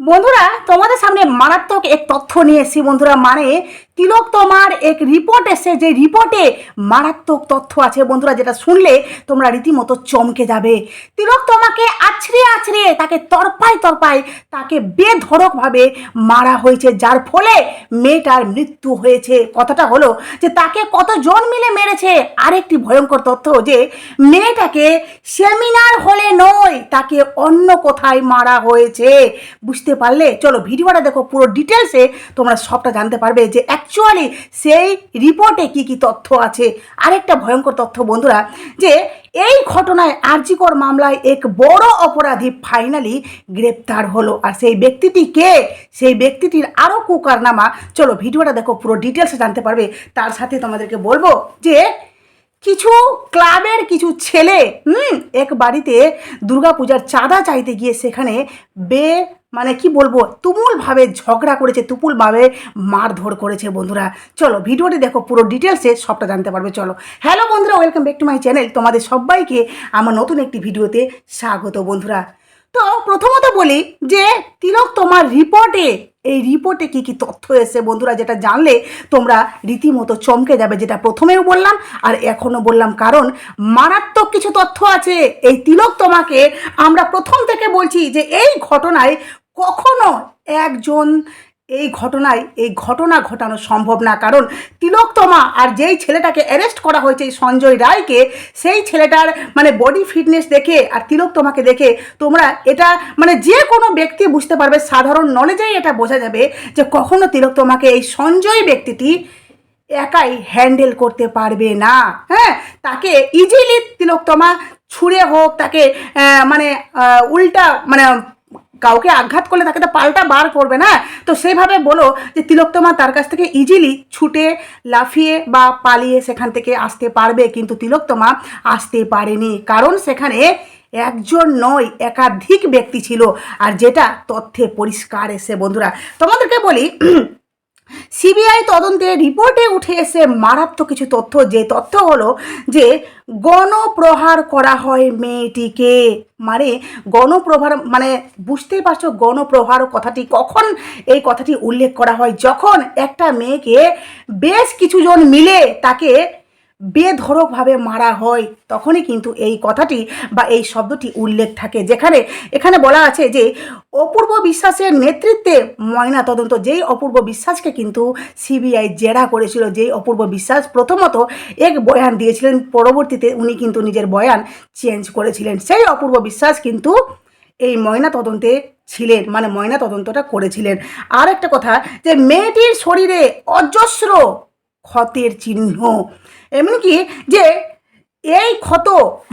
বন্ধুরা তোমাদের সামনে মারাত্মক এক তথ্য নিয়ে এসেছি বন্ধুরা মানে তিলক তোমার এক রিপোর্ট এসে যে রিপোর্টে মারাত্মক তথ্য আছে বন্ধুরা, যেটা শুনলে তোমরা রীতিমতো চমকে যাবে। তিলক তোমাকে আছড়ে আছড়ে তাকে তরপায় তরপায় তাকে বেধড়কভাবে মারা হয়েছে। যার ফলে মেয়েটার মৃত্যু হয়েছে। কথাটা হলো যে তাকে কতজন মিলে মেরেছে? আরেকটি ভয়ঙ্কর তথ্য যে মেয়েটাকে সেমিনার হলে নয়, তাকে অন্য কোথায় মারা হয়েছে। বুঝতে পারলে? চলো ভিডিওটা দেখো, পুরো ডিটেলসে তোমরা সবটা জানতে পারবে যে অ্যাকচুয়ালি সেই রিপোর্টে কি কি তথ্য আছে? আরেকটা ভয়ঙ্কর তথ্য বন্ধুরা, যে এই ঘটনায় আরজিকর মামলায় এক বড় অপরাধী ফাইনালি গ্রেপ্তার হলো। আর সেই ব্যক্তিটি কে? সেই ব্যক্তিটির আরও কুকারনামা। চলো ভিডিওটা দেখো, পুরো ডিটেলসে জানতে পারবে। তার সাথে তোমাদেরকে বলব যে কিছু ক্লাবের কিছু ছেলে, হুম, এক বাড়িতে দুর্গাপূজার চাঁদা চাইতে গিয়ে সেখানে বে মানে কি বলব, তুমুলভাবে ঝগড়া করেছে, তুমুলভাবে মারধর করেছে বন্ধুরা। চলো, ভিডিওটি দেখো, পুরো ডিটেলসে সবটা জানতে পারবে, চলো। হ্যালো বন্ধুরা welcome back to my channel তোমাদের সবাইকে আমার নতুন একটি ভিডিওতে স্বাগত বন্ধুরা। তো প্রথমত বলি যে তিলক তোমার রিপোর্টে, এই রিপোর্টে কি কি তথ্য এসে বন্ধুরা যেটা জানলে তোমরা রীতিমতো চমকে যাবে, যেটা প্রথমেও বললাম আর এখনও বললাম কারণ মারাত্মক কিছু তথ্য আছে। এই তিলক তোমাকে আমরা প্রথম থেকে বলছি যে এই ঘটনায় কখনো একজন এই ঘটনায়, এই ঘটনা ঘটানো সম্ভব না। কারণ তিলোত্তমা আর যেই ছেলেটাকে অ্যারেস্ট করা হয়েছে এই সঞ্জয় রায়কে, সেই ছেলেটার মানে বডি ফিটনেস দেখে আর তিলোত্তমাকে দেখে তোমরা এটা মানে যে কোনো ব্যক্তি বুঝতে পারবে, সাধারণ নলেজেই এটা বোঝা যাবে যে কখনো তিলোত্তমাকে এই সঞ্জয় ব্যক্তিটি একাই হ্যান্ডেল করতে পারবে না। হ্যাঁ তাকে ইজিলি তিলোত্তমা ছুঁড়ে হোক, তাকে মানে উল্টা মানে কাউকে আঘাত করলে তাকে তো পাল্টা বার করবে না? তো সেভাবে বলো যে তিলোত্তমা তার কাছ থেকে ইজিলি ছুটে, লাফিয়ে বা পালিয়ে সেখান থেকে আসতে পারবে, কিন্তু তিলোত্তমা আসতে পারেনি। কারণ সেখানে একজন নয়, একাধিক ব্যক্তি ছিল। আর যেটা তথ্যে পরিষ্কার এসে বন্ধুরা। তোমাদেরকে বলি সিবিআই তদন্তের রিপোর্টে উঠে এসে মারাত্মক কিছু তথ্য, যে তথ্য হলো যে গণপ্রহার করা হয় মেয়েটিকে। মানে গণপ্রহার মানে বুঝতেই পারছ গণপ্রহার কথাটি কখন এই কথাটি উল্লেখ করা হয়? যখন একটা মেয়েকে বেশ কিছুজন মিলে তাকে বেধড়কভাবে মারা হয়, তখনই কিন্তু এই কথাটি বা এই শব্দটি উল্লেখ থাকে। যেখানে, এখানে বলা আছে যে, অপূর্ব বিশ্বাসের নেতৃত্বে ময়না তদন্ত, যেই অপূর্ব বিশ্বাসকে কিন্তু সিবিআই জেরা করেছিল, যেই অপূর্ব বিশ্বাস প্রথমত এক বয়ান দিয়েছিলেন, পরবর্তীতে উনি কিন্তু নিজের বয়ান চেঞ্জ করেছিলেন। সেই অপূর্ব বিশ্বাস কিন্তু এই ময়না তদন্তে ছিলেন মানে ময়না তদন্তটা করেছিলেন। আর একটা কথা, যে মেয়েটির শরীরে অজস্র ক্ষতের চিহ্ন। এমনকি যে এই ক্ষত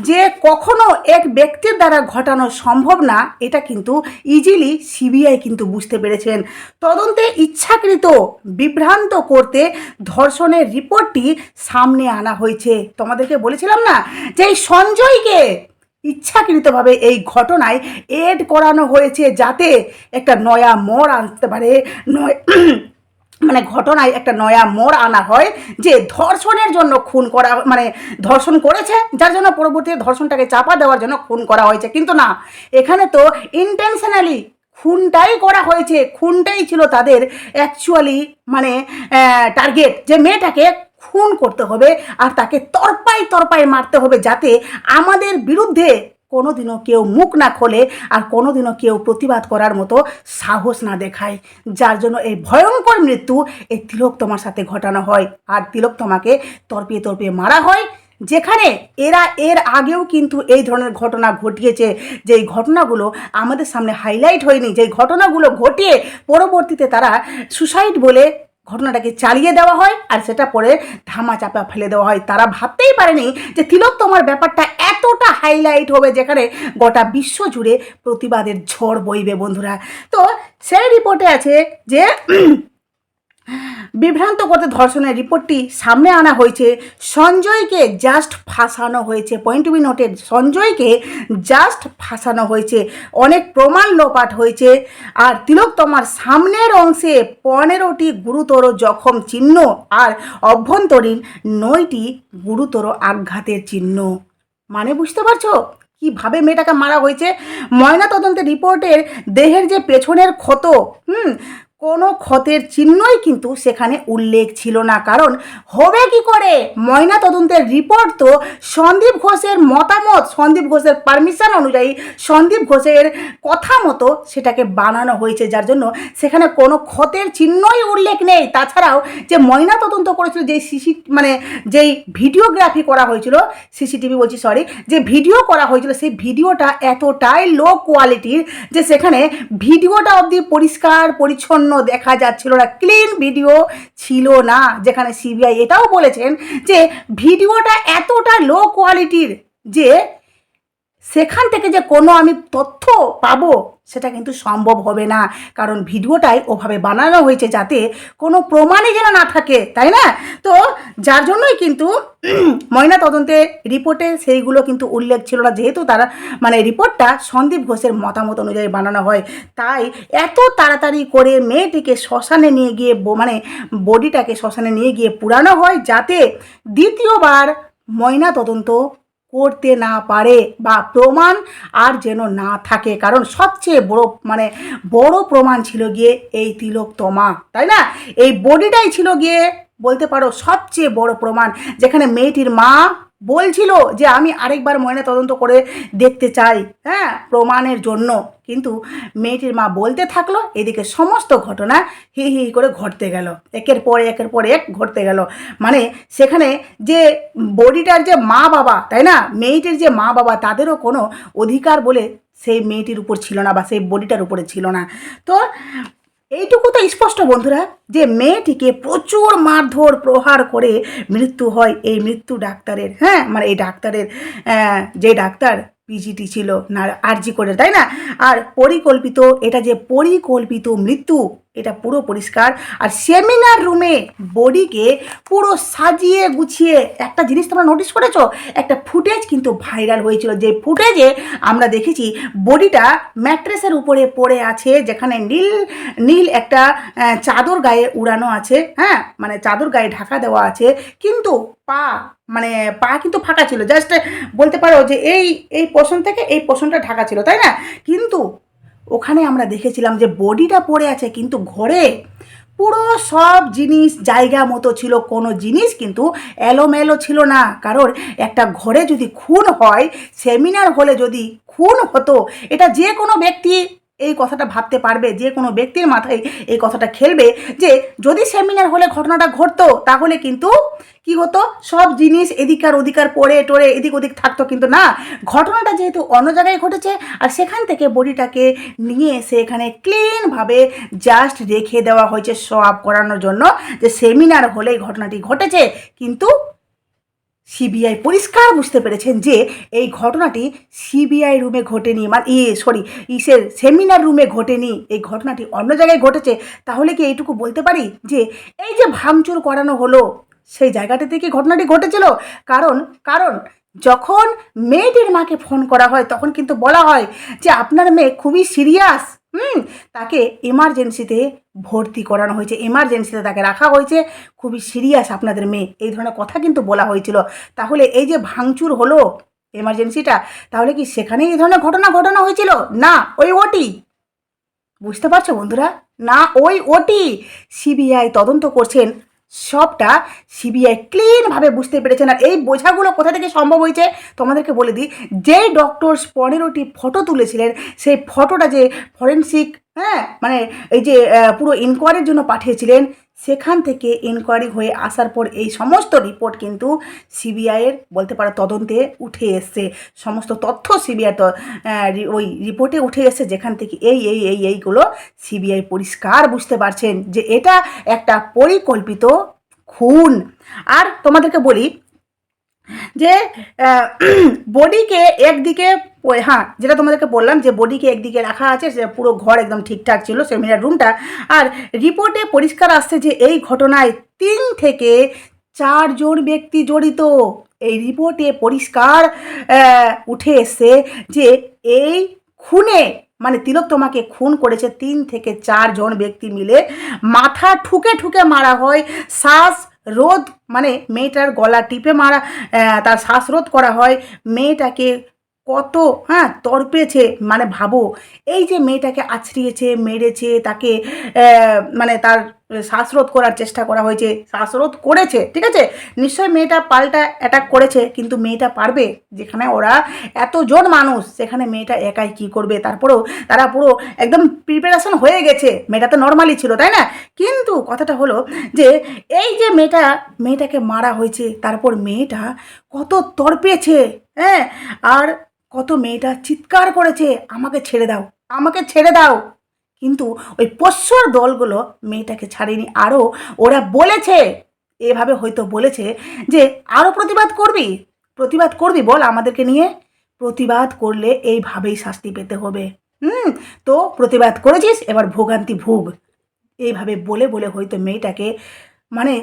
যে কখনো এক ব্যক্তির দ্বারা ঘটানো সম্ভব না, এটা কিন্তু ইজিলি সিবিআই কিন্তু বুঝতে পেরেছেন। তদন্তে ইচ্ছাকৃত বিভ্রান্ত করতে ধর্ষণের রিপোর্টটি সামনে আনা হয়েছে। তোমাদেরকে বলেছিলাম না যে এই সঞ্জয়কে ইচ্ছাকৃতভাবে এই ঘটনায় এড করানো হয়েছে যাতে একটা নয়া মোড় আনতে পারে, নয় মানে ঘটনায় একটা নয়া মোড় আনা হয়, যে ধর্ষণের জন্য খুন করা মানে ধর্ষণ করেছে, যার জন্য পরবর্তীতে ধর্ষণটাকে চাপা দেওয়ার জন্য খুন করা হয়েছে। কিন্তু না, এখানে তো ইন্টেনশনালি খুনটাই করা হয়েছে, খুনটাই ছিল তাদের অ্যাকচুয়ালি মানে টার্গেট যে মেয়েটাকে খুন করতে হবে আর তাকে তরপাই তরপাই মারতে হবে যাতে আমাদের বিরুদ্ধে কোনোদিনও কেউ মুখ না খোলে আর কোনোদিনও কেউ প্রতিবাদ করার মতো সাহস না দেখায়। যার জন্য এই ভয়ঙ্কর মৃত্যু, এই তিলক তোমার সাথে ঘটানো হয়। আর তিলক তোমাকে তর্পিয়ে তর্পিয়ে মারা হয়। যেখানে এরা এর আগেও কিন্তু এই ধরনের ঘটনা ঘটিয়েছে। যেই ঘটনাগুলো আমাদের সামনে হাইলাইট হয়নি, যেই ঘটনাগুলো ঘটিয়ে পরবর্তীতে তারা সুসাইড বলে ঘটনাটাকে চালিয়ে দেওয়া হয় আর সেটা পরে ধামা চাপা ফেলে দেওয়া হয়। তারা ভাবতেই পারেনি যে তিলোত্তমার ব্যাপারটা এতটা হাইলাইট হবে যেখানে গোটা বিশ্ব জুড়ে প্রতিবাদের ঝড় বইবে বন্ধুরা। তো সেই রিপোর্টে আছে যে বিভ্রান্ত করতে ধর্ষণের রিপোর্টটি সামনে আনা হয়েছে। সঞ্জয়কে জাস্ট ফাঁসানো হয়েছে। পয়েন্ট বি নোটেড সঞ্জয়কে জাস্ট ফাঁসানো হয়েছে। অনেক প্রমাণ লোপাট হয়েছে। আর তিলোত্তমার সামনের অংশে পনেরোটি গুরুতর জখম চিহ্ন আর অভ্যন্তরীণ নয়টি গুরুতর আঘাতের চিহ্ন। মানে বুঝতে পারছ? কীভাবে মেয়েটাকে মারা হয়েছে? ময়না তদন্তের রিপোর্টের দেহের যে পেছনের ক্ষত, হুম কোনো ক্ষতের চিহ্নই কিন্তু সেখানে উল্লেখ ছিল না। কারণ হবে কি করে? ময়না তদন্তের রিপোর্ট তো সন্দীপ ঘোষের মতামত, সন্দীপ ঘোষের পারমিশন অনুযায়ী সন্দীপ ঘোষের কথা মতো সেটাকে বানানো হয়েছে। যার জন্য সেখানে কোনো ক্ষতের চিহ্নই উল্লেখ নেই। তাছাড়াও যে ময়না তদন্ত করেছিল, যেই সিসি মানে যেই ভিডিওগ্রাফি করা হয়েছিল, সিসিটিভি বলছি সরি যে ভিডিও করা হয়েছিল, সেই ভিডিওটা এতটাই লো কোয়ালিটির যে সেখানে ভিডিওটা অবধি পরিষ্কার, পরিচ্ছন্ন দেখা যাচ্ছিল না। ক্লিন ভিডিও ছিল না, যেখানে সিবিআই এটাও বলেছেন যে ভিডিওটা এতটা লো কোয়ালিটির যে সেখান থেকে যে কোনো আমি তথ্য পাবো, সেটা কিন্তু সম্ভব হবে না। কারণ ভিডিওটাই ওভাবে বানানো হয়েছে যাতে কোনো প্রমাণই যেন না থাকে, তাই না? তো যার জন্যই কিন্তু ময়না তদন্তে রিপোর্টে সেইগুলো কিন্তু উল্লেখ ছিল না। যেহেতু তারা মানে রিপোর্টটা সন্দীপ ঘোষের মতামত অনুযায়ী বানানো হয়, তাই এত তাড়াতাড়ি করে মেয়েটিকে শ্মশানে নিয়ে গিয়ে মানে বডিটাকে শ্মশানে নিয়ে গিয়ে পুরানো হয় যাতে দ্বিতীয়বার ময়না তদন্ত করতে না পারে বা প্রমাণ আর যেন না থাকে। কারণ সবচেয়ে বড় মানে বড় প্রমাণ ছিল গিয়ে এই তিলক তিলোকতমা তাই না? এই বডিটাই ছিল গিয়ে বলতে পারো সবচেয়ে বড় প্রমাণ, যেখানে মেয়েটির মা বলছিল যে আমি আরেকবার ময়না তদন্ত করে দেখতে চাই হ্যাঁ প্রমাণের জন্য। কিন্তু মেয়েটির মা বলতে থাকল, এদিকে সমস্ত ঘটনা হি হি করে ঘটতে গেল। একের পর একের পর এক ঘটতে গেল। মানে সেখানে যে বডিটার যে মা বাবা, তাই না? মেয়েটির যে মা বাবা, তাদেরও কোনো অধিকার বলে সেই মেয়েটির উপর ছিল না বা সেই বডিটার উপরে ছিল না। তো এইটুকু তো স্পষ্ট, বন্ধুরা, যে মেয়েটিকে প্রচুর মারধর, প্রহার করে মৃত্যু হয় এই মৃত্যু ডাক্তারের হ্যাঁ? মানে এই ডাক্তারের যে ডাক্তার পিজিটি ছিল, না আরজি করে তাই না? আর পরিকল্পিত, এটা যে পরিকল্পিত মৃত্যু এটা পুরো পরিষ্কার। আর সেমিনার রুমে বডিকে পুরো সাজিয়ে গুছিয়ে, একটা জিনিস তোমরা নোটিস করেছ? একটা ফুটেজ কিন্তু ভাইরাল হয়েছিল। যে ফুটেজে আমরা দেখেছি বডিটা ম্যাট্রেসের উপরে পড়ে আছে, যেখানে নীল নীল একটা চাদর গায়ে উড়ানো আছে হ্যাঁ? মানে চাদর গায়ে ঢাকা দেওয়া আছে। কিন্তু পা মানে পা কিন্তু ফাঁকা ছিল। জাস্ট বলতে পারো যে এই এই পোষণ থেকে এই পোষণটা ঢাকা ছিল, তাই না? কিন্তু ওখানে আমরা দেখেছিলাম যে বডিটা পড়ে আছে, কিন্তু ঘরে পুরো সব জিনিস, জায়গা মতো ছিল, কোনো জিনিস কিন্তু এলোমেলো ছিল না। কারণ একটা ঘরে যদি খুন হয়, সেমিনার হলে যদি খুন হতো, এটা যে কোনো ব্যক্তি এই কথাটা ভাবতে পারবে যে কোনো ব্যক্তির মাথায় এই কথাটা খেলবে যে যদি সেমিনার হলে ঘটনাটা ঘটতো, তাহলে কিন্তু কি হতো? সব জিনিস এদিকার ওদিকার পড়ে টরে এদিক ওদিক থাকতো কিন্তু না। ঘটনাটা যেহেতু অন্য জায়গায় ঘটেছে, আর সেখান থেকে বডিটাকে নিয়ে এসে এখানে ক্লিনভাবে জাস্ট রেখে দেওয়া হয়েছে সব করানোর জন্য যে সেমিনার হলেই ঘটনাটি ঘটেছে। কিন্তু সিবিআই পরিষ্কার বুঝতে পেরেছেন যে এই ঘটনাটি সিবিআই রুমে ঘটেনি মানে ইয়ে সরি ইসের সেমিনার রুমে ঘটেনি, এই ঘটনাটি অন্য জায়গায় ঘটেছে, তাহলে কি এইটুকু বলতে পারি? যে এই যে ভাঙচুর করানো হলো, সেই জায়গাটিতে কি ঘটনাটি ঘটেছিল? কারণ কারণ যখন মেয়েটির মাকে ফোন করা হয়, তখন কিন্তু বলা হয় যে আপনার মেয়ে খুবই সিরিয়াস হুম, তাকে এমার্জেন্সিতে ভর্তি করানো হয়েছে। এমার্জেন্সিতে তাকে রাখা হয়েছে। খুবই সিরিয়াস আপনাদের মেয়ে। এই ধরনের কথা কিন্তু বলা হয়েছিল। তাহলে এই যে ভাঙচুর হলো এমার্জেন্সিটা তাহলে কি সেখানে এই ধরনের ঘটনা ঘটানো হয়েছিল? না, ওই ওটি বুঝতে পারছ বন্ধুরা? না, ওই ওটি সিবিআই তদন্ত করছেন সবটা সিবিআই ক্লিনভাবে বুঝতে পেরেছেন। আর এই বোঝাগুলো কোথা থেকে সম্ভব হয়েছে? তোমাদেরকে বলে দিই, যে ডক্টর পনেরোটি ফটো তুলেছিলেন, সেই ফটোটা যে ফরেন্সিক হ্যাঁ মানে এই যে পুরো ইনকোয়ারির জন্য পাঠিয়েছিলেন সেখান থেকে এনকোয়ারি হয়ে আসার পর এই সমস্ত রিপোর্ট কিন্তু সিবিআইয়ের বলতে পারো তদন্তে উঠে এসছে। সমস্ত তথ্য সিবিআই ওই রিপোর্টে উঠে এসছে যেখান থেকে এই এই এই, এইগুলো সিবিআই পরিষ্কার বুঝতে পারছেন যে এটা একটা পরিকল্পিত খুন। আর তোমাদেরকে বলি যে বডিকে একদিকে হ্যাঁ যেটা তোমাদেরকে বললাম যে বডিকে একদিকে রাখা আছে, সে পুরো ঘর একদম ঠিকঠাক ছিল সেমিনার রুমটা। আর রিপোর্টে পরিষ্কার আসছে যে এই ঘটনায় তিন থেকে চারজন ব্যক্তি জড়িত। এই রিপোর্টে পরিষ্কার উঠে এসছে যে এই খুনে মানে তিলক তোমাকে খুন করেছে তিন থেকে চারজন ব্যক্তি মিলে, মাথা ঠুকে ঠুকে মারা হয়, শ্বাস রোধ মানে মেয়েটার গলা টিপে মারা তার শ্বাসরোধ করা হয়। মেয়েটাকে কত হ্যাঁ তর্পেছে মানে ভাবো। এই যে মেয়েটাকে আছড়িয়েছে, মেরেছে, তাকে মানে তার শ্বাসরোধ করার চেষ্টা করা হয়েছে, শ্বাসরোধ করেছে, ঠিক আছে? নিশ্চয়ই মেয়েটা পাল্টা অ্যাটাক করেছে, কিন্তু মেয়েটা পারবে? যেখানে ওরা এতজন মানুষ, সেখানে মেয়েটা একাই কি করবে? তারপরেও তারা পুরো একদম প্রিপারেশন হয়ে গেছে। মেয়েটা তো নর্মালি ছিল, তাই না? কিন্তু কথাটা হলো যে, এই যে মেয়েটা, মেয়েটাকে মারা হয়েছে, তারপর মেয়েটা কত তরপেছে হ্যাঁ? আর কত মেয়েটা চিৎকার করেছে, আমাকে ছেড়ে দাও, আমাকে ছেড়ে দাও। কিন্তু ওই পোষ্যর দলগুলো মেয়েটাকে ছাড়েনি আরও ওরা বলেছে, এভাবে হয়তো বলেছে যে আরও প্রতিবাদ করবি? প্রতিবাদ করবি বল আমাদেরকে নিয়ে? প্রতিবাদ করলে এইভাবেই শাস্তি পেতে হবে। হুম, তো প্রতিবাদ করেছিস, এবার ভোগান্তি ভোগ। এইভাবে বলে বলে হয়তো মেয়েটাকে মানে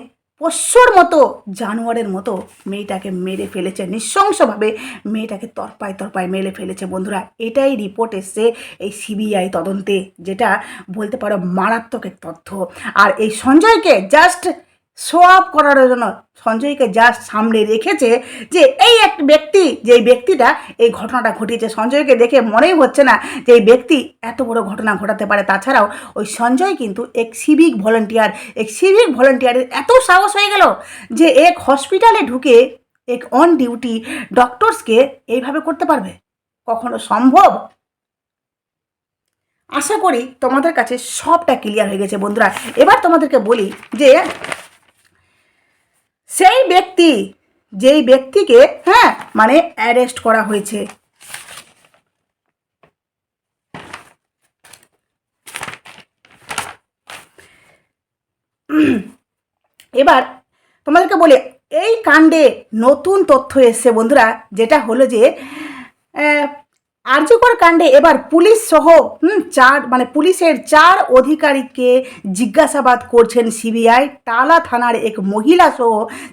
পোষ্যর মতো, জানোয়ারের মতো মেয়েটাকে মেরে ফেলেছে। নৃশংসভাবে মেয়েটাকে তরপায় তরপায় মেরে ফেলেছে। বন্ধুরা, এটাই রিপোর্ট এসছে এই সিবিআই তদন্তে, যেটা বলতে পারো মারাত্মক তথ্য। আর এই সঞ্জয়কে জাস্ট শো আপ করার জন্য সঞ্জয়কে যা সামনে রেখেছে যে এই এক ব্যক্তি যে এই ব্যক্তিটা এই ঘটনাটা ঘটিয়েছে, সঞ্জয়কে দেখে মনেই হচ্ছে না যে এই ব্যক্তি এত বড় ঘটনা ঘটাতে পারে। তাছাড়াও ওই সঞ্জয় কিন্তু এক সিভিক ভলেন্টিয়ার এক সিভিক ভলেন্টিয়ারের এত সাহস হয়ে গেল যে এক হসপিটালে ঢুকে এক অন ডিউটি ডক্টরসকে এইভাবে করতে পারবে? কখনো সম্ভব? আশা করি তোমাদের কাছে সবটা ক্লিয়ার হয়ে গেছে বন্ধুরা। এবার তোমাদেরকে বলি যে সেই ব্যক্তি, যেই ব্যক্তিকে হ্যাঁ মানে অ্যারেস্ট করা হয়েছে। এবার তোমাদেরকে বলি, এই কাণ্ডে নতুন তথ্য এসছে বন্ধুরা, যেটা হলো যে আর্যকর কাণ্ডে এবার পুলিশ সহ চার মানে পুলিশের চার অধিকারীকে জিজ্ঞাসাবাদ করছেন সিবিআই। টালা থানার এক মহিলা সহ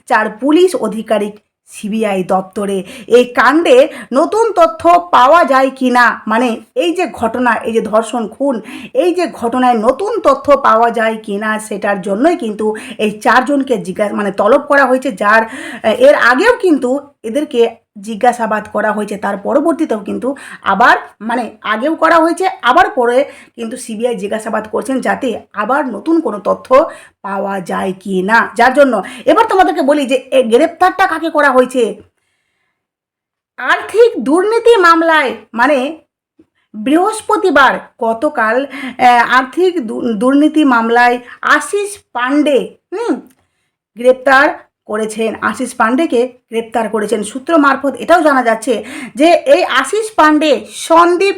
চার পুলিশ আধিকারিক সিবিআই দপ্তরে। এই কাণ্ডে নতুন তথ্য পাওয়া যায় কি না মানে এই যে ঘটনা, এই যে ধর্ষণ খুন, এই যে ঘটনায় নতুন তথ্য পাওয়া যায় কি না সেটার জন্যই কিন্তু এই চারজনকে জিজ্ঞাসা মানে তলব করা হয়েছে। যার, এর আগেও কিন্তু এদেরকে জিজ্ঞাসাবাদ করা হয়েছে। তার পরবর্তীতেও কিন্তু আবার মানে আগেও করা হয়েছে, আবার পরে কিন্তু সিবিআই জিজ্ঞাসাবাদ করছেন যাতে আবার নতুন কোনো তথ্য পাওয়া যায় কি না। যার জন্য এবার তোমাদেরকে বলি যে গ্রেপ্তারটা কাকে করা হয়েছে? আর্থিক দুর্নীতি মামলায় মানে বৃহস্পতিবার গতকাল আর্থিক দুর্নীতি মামলায় আশিস পাণ্ডে, হুম, গ্রেপ্তার করেছেন। আশিস পাণ্ডেকে গ্রেপ্তার করেছেন। সূত্র মারফত এটাও জানা যাচ্ছে যে, এই আশিস পাণ্ডে সন্দীপ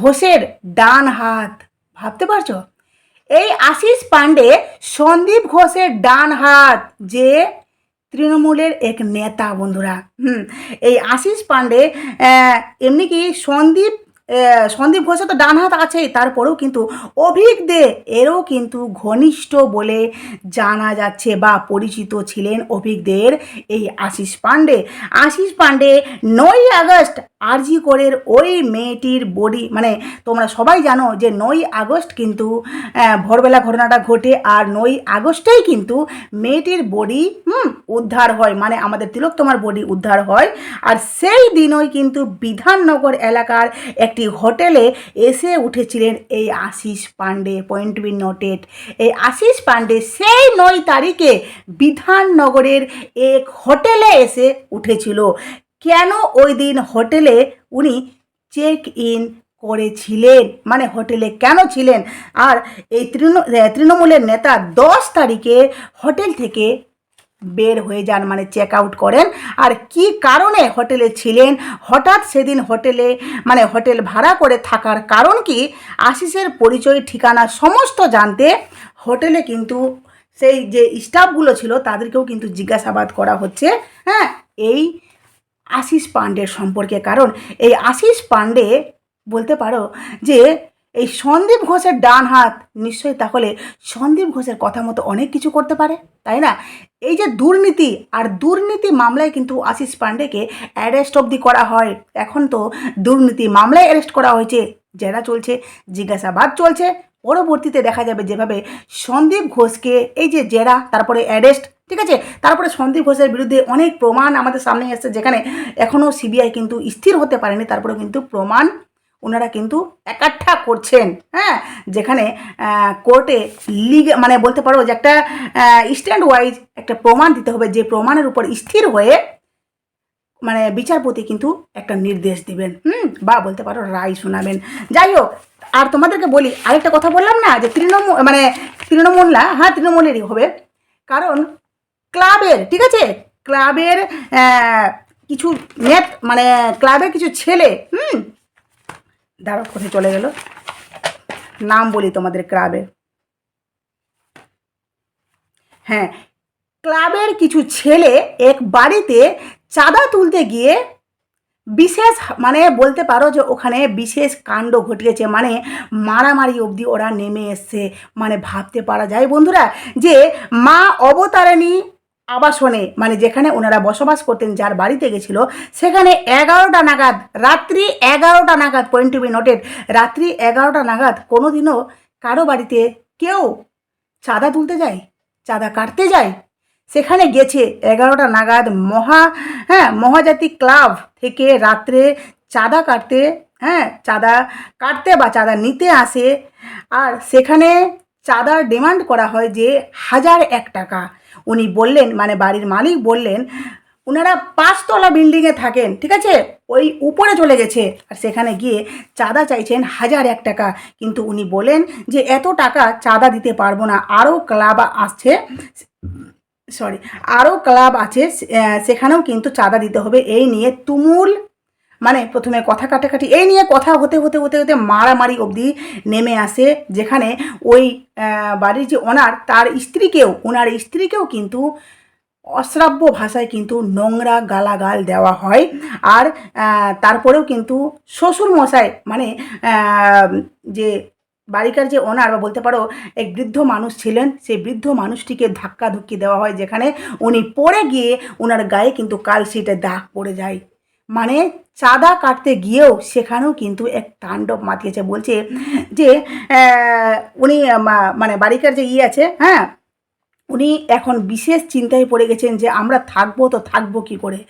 ঘোষের ডান হাত। ভাবতে পারছ? এই আশিস পাণ্ডে সন্দীপ ঘোষের ডান হাত যে তৃণমূলের এক নেতা, বন্ধুরা। হুম, এই আশিস পাণ্ডে এমনি কি সন্দীপ সন্দীপ ঘোষের তো ডান হাত আছেই, তারপরেও কিন্তু অভিক দে এরও কিন্তু ঘনিষ্ঠ বলে জানা যাচ্ছে বা পরিচিত ছিলেন অভিক দের এই আশিস পাণ্ডে। আশিস পাণ্ডে নয় আগস্ট আরজি করের ওই মেয়েটির বডি মানে তোমরা সবাই জানো যে নয় আগস্ট কিন্তু ভোরবেলা ঘটনাটা ঘটে আর নয় আগস্টেই কিন্তু মেয়েটির বডি হুম, উদ্ধার হয় মানে আমাদের তিলক তোমার বডি উদ্ধার হয়। আর সেই দিনই কিন্তু বিধাননগর এলাকার একটি হোটেলে এসে উঠেছিলেন এই Ashish Pandey, point be noted. এই আশিস পাণ্ডে সেই নয় তারিখে বিধাননগরের এক হোটেলে এসে উঠেছিল। কেন ওই দিন হোটেলে উনি চেক ইন করেছিলেন? মানে হোটেলে কেন ছিলেন? আর এই তৃণ তৃণমূলের নেতা দশ তারিখে হোটেল থেকে বের হয়ে যান মানে চেক আউট করেন। আর কি কারণে হোটেলে ছিলেন? হঠাৎ সেদিন হোটেলে মানে হোটেল ভাড়া করে থাকার কারণ কি? আশিসের পরিচয়, ঠিকানা সমস্ত জানতে হোটেলে কিন্তু সেই যে স্টাফগুলো ছিল, তাদেরকেও কিন্তু জিজ্ঞাসাবাদ করা হচ্ছে। হ্যাঁ এই আশিস পাণ্ডের সম্পর্কে। কারণ এই আশিস পাণ্ডে বলতে পারো যে এই সন্দীপ ঘোষের ডান হাত নিশ্চয়ই তাহলে সন্দীপ ঘোষের কথা মতো অনেক কিছু করতে পারে, তাই না? এই যে দুর্নীতি আর দুর্নীতি মামলায় কিন্তু আশিস পাণ্ডেকে অ্যারেস্ট অবধি করা হয়। এখন তো দুর্নীতি মামলায় অ্যারেস্ট করা হয়েছে জেরা চলছে, জিজ্ঞাসাবাদ চলছে। পরবর্তীতে দেখা যাবে যেভাবে সন্দীপ ঘোষকে এই যে জেরা, তারপরে অ্যারেস্ট ঠিক আছে? তারপরে সন্দীপ ঘোষের বিরুদ্ধে অনেক প্রমাণ আমাদের সামনে এসেছে, যেখানে এখনও সিবিআই কিন্তু স্থির হতে পারেনি তারপরে কিন্তু প্রমাণ ওনারা কিন্তু একাঠা করছেন হ্যাঁ? যেখানে কোর্টে লিগ মানে বলতে পারো যে একটা স্ট্যান্ড ওয়াইজ একটা প্রমাণ দিতে হবে, যে প্রমাণের উপর স্থির হয়ে মানে বিচারপতি কিন্তু একটা নির্দেশ দিবেন, হুম? বা বলতে পারো রায় শোনাবেন। যাই হোক, আর তোমাদেরকে বলি, আরেকটা কথা বললাম না, যে তৃণমূল মানে তৃণমূল না হ্যাঁ তৃণমূলেরই হবে। কারণ ক্লাবের, ঠিক আছে? ক্লাবের কিছু নেট মানে ক্লাবের কিছু ছেলে, হুম? দাঁড়ো কোথায় চলে গেল? নাম বলি তোমাদের ক্লাবের হ্যাঁ ক্লাবের কিছু ছেলে এক বাড়িতে চাঁদা তুলতে গিয়ে বিশেষ মানে বলতে পারো যে ওখানে বিশেষ কাণ্ড ঘটিয়েছে মানে মারামারি অবধি ওরা নেমে এসছে মানে ভাবতে পারা যায়। বন্ধুরা, যে মা অবতারিণী আবাসনে মানে যেখানে ওনারা বসবাস করতেন, যার বাড়িতে গেছিল, সেখানে এগারোটা নাগাদ, রাত্রি এগারোটা নাগাদ পয়েন্ট টু বি নোটেড রাত্রি এগারোটা নাগাদ কোনোদিনও কারও বাড়িতে কেউ চাঁদা তুলতে যায়, চাঁদা কাটতে যায়। সেখানে গেছে এগারোটা নাগাদ মহা হ্যাঁ মহাজাতি ক্লাব থেকে রাত্রে চাঁদা কাটতে হ্যাঁ চাঁদা কাটতে বা চাঁদা নিতে আসে। আর সেখানে চাঁদার ডিমান্ড করা হয় যে হাজার এক টাকা। উনি বললেন মানে বাড়ির মালিক বললেন ওনারা পাঁচতলা বিল্ডিংয়ে থাকেন, ঠিক আছে? ওই উপরে চলে গেছে। আর সেখানে গিয়ে চাঁদা চাইছেন হাজার এক টাকা। কিন্তু উনি বলেন যে, এত টাকা চাঁদা দিতে পারব না। আরও ক্লাব আসছে, সরি, আরও ক্লাব আছে সেখানেও কিন্তু চাঁদা দিতে হবে। এই নিয়ে তুমুল মানে প্রথমে কথা কাটাকাটি, এই নিয়ে কথা হতে হতে হতে হতে মারামারি অবধি নেমে আসে, যেখানে ওই বাড়ির যে ওনার তার স্ত্রীকেও, ওনার স্ত্রীকেও কিন্তু অশ্রাব্য ভাষায় কিন্তু নোংরা গালাগাল দেওয়া হয়। আর তারপরেও কিন্তু শ্বশুর মশাই মানে যে বাড়িকার যে ওনার বা বলতে পারো, এক বৃদ্ধ মানুষ ছিলেন, সেই বৃদ্ধ মানুষটিকে ধাক্কা ধুক্কি দেওয়া হয়, যেখানে উনি পড়ে গিয়ে ওনার গায়ে কিন্তু কালশিটে দাগ পড়ে যায়। মানে চাঁদা কাটতে গিয়েও সেখানেও কিন্তু এক তাণ্ডব মাতিয়েছে, বলছে যে উনি মানে বাড়িকার যে ইয়ে আছে হ্যাঁ উনি এখন বিশেষ চিন্তায় পড়ে গেছেন যে আমরা থাকব তো থাকব কি করে?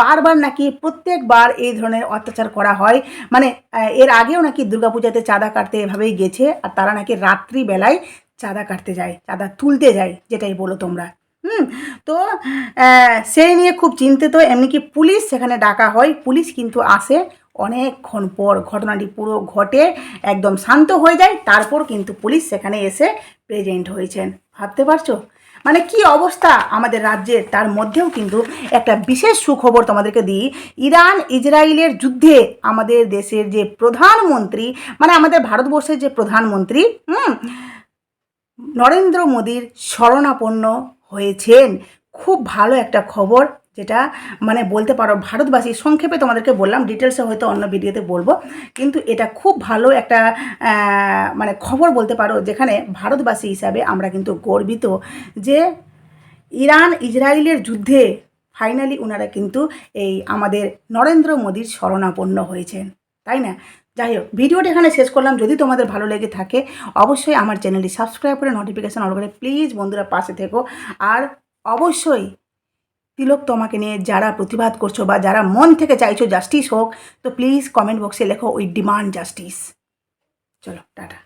বারবার নাকি প্রত্যেকবার এই ধরনের অত্যাচার করা হয় মানে এর আগেও নাকি দুর্গাপূজাতে চাঁদা কাটতে এভাবেই গেছে, আর তারা নাকি রাত্রিবেলায় চাঁদা কাটতে যায়, চাঁদা তুলতে যায়, যেটাই বলো তোমরা। হুম, তো সেই নিয়ে খুব চিন্তিত। এমনি কি পুলিশ? সেখানে ডাকা হয়। পুলিশ কিন্তু আসে অনেকক্ষণ পর ঘটনাটি পুরো ঘটে, একদম শান্ত হয়ে যায়। তারপর কিন্তু পুলিশ সেখানে এসে প্রেজেন্ট হয়েছেন। ভাবতে পারছ? মানে কি অবস্থা আমাদের রাজ্যের? তার মধ্যেও কিন্তু একটা বিশেষ সুখবর তোমাদেরকে দিই। ইরান, ইসরায়েলের যুদ্ধে আমাদের দেশের যে প্রধানমন্ত্রী মানে আমাদের ভারতবর্ষের যে প্রধানমন্ত্রী, হুম, নরেন্দ্র মোদীর শরণাপন্ন হয়েছেন। খুব ভালো একটা খবর যেটা মানে বলতে পারো ভারতবাসী, সংক্ষেপে তোমাদেরকে বললাম ডিটেলসে হয়তো অন্য ভিডিওতে বলব। কিন্তু এটা খুব ভালো একটা মানে খবর বলতে পারো, যেখানে ভারতবাসী হিসাবে আমরা কিন্তু গর্বিত যে ইরান, ইসরায়েলের যুদ্ধে ফাইনালি ওনারা কিন্তু এই আমাদের নরেন্দ্র মোদীর শরণাপন্ন হয়েছেন। তাই না? যাই হোক, ভিডিওটা এখানে শেষ করলাম। যদি তোমাদের ভালো লেগে থাকে, অবশ্যই আমার চ্যানেলটি সাবস্ক্রাইব করে নোটিফিকেশান অন করে প্লিজ বন্ধুরা পাশে থেকো। আর অবশ্যই তিলক তোমাকে নিয়ে যারা প্রতিবাদ করছ বা যারা মন থেকে চাইছো জাস্টিস হোক, তো প্লিজ কমেন্ট বক্সে লেখো উই ডিমান্ড জাস্টিস চলো, টাটা।